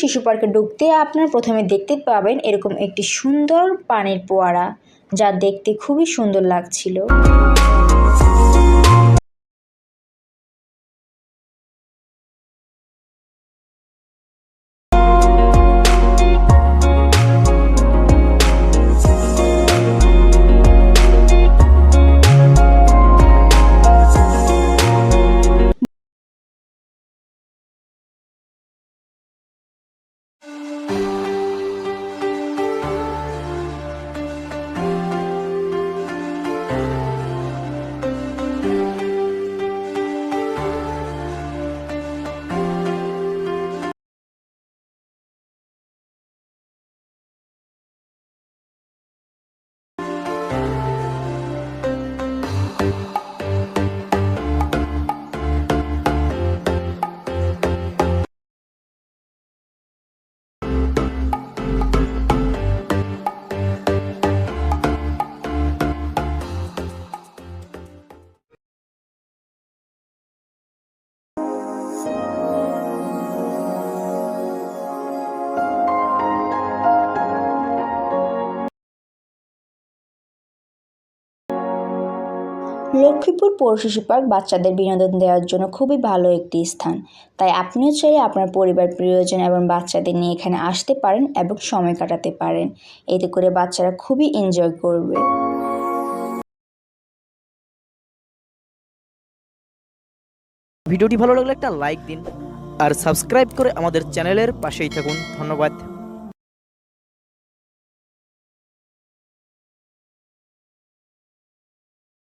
শিশু পার্কে ঢুকতে আপনারা প্রথমে দেখতে পাবেন এরকম একটি সুন্দর পানির পোয়ারা, যা দেখতে খুবই সুন্দর লাগছিল। লক্ষ্মীপুর পৌর শিশু পার্ক বাচ্চাদের বিনোদন দেওয়ার জন্য খুবই ভালো একটি স্থান। তাই আপনিও চাইলে আপনার পরিবার, প্রিয়জন এবং বাচ্চাদের নিয়ে এখানে আসতে পারেন এবং সময় কাটাতে পারেন। এতে করে বাচ্চারা খুবই এনজয় করবে। ভিডিওটি ভালো লাগলে একটা লাইক দিন আর সাবস্ক্রাইব করে আমাদের চ্যানেলের পাশেই থাকুন। ধন্যবাদ।